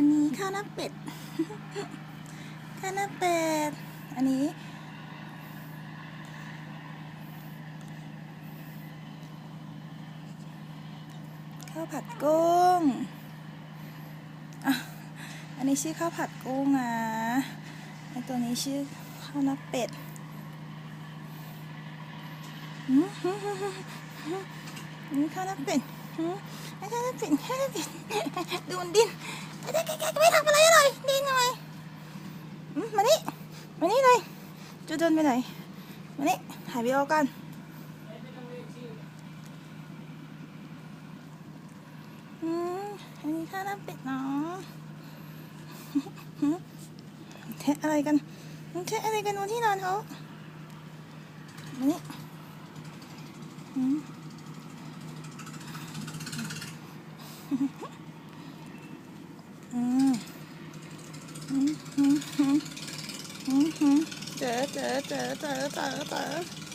อันนี้ข้าวหน้าเป็ด ข้าวหน้าเป็ด อันนี้ ข้าวผัดกุ้ง อันนี้ชื่อข้าวผัดกุ้งนะไอตัวนี้ชื่อข้าวหน้าเป็ดอืมหืมหืมหืมหืมอันนี้ข้าวหน้าเป็ดหืมอันนี้ข้าวหน้าเป็ดข้าวหน้าเป็ดดูมันดิ้น ไอ้เด็กแกไม่ทำอะไรหน่อยดิ้นหน่อยมานี่มานี่เลยจะเดินไปไหนมานี่ถ่ายวิดีโอกันอืมอันนี้ข้าวหน้าเป็ดเนาะเทะอะไรกันเทะอะไรกันบนที่นอนเขามานี่อืมอืม อืมอืมอืมอืมอืม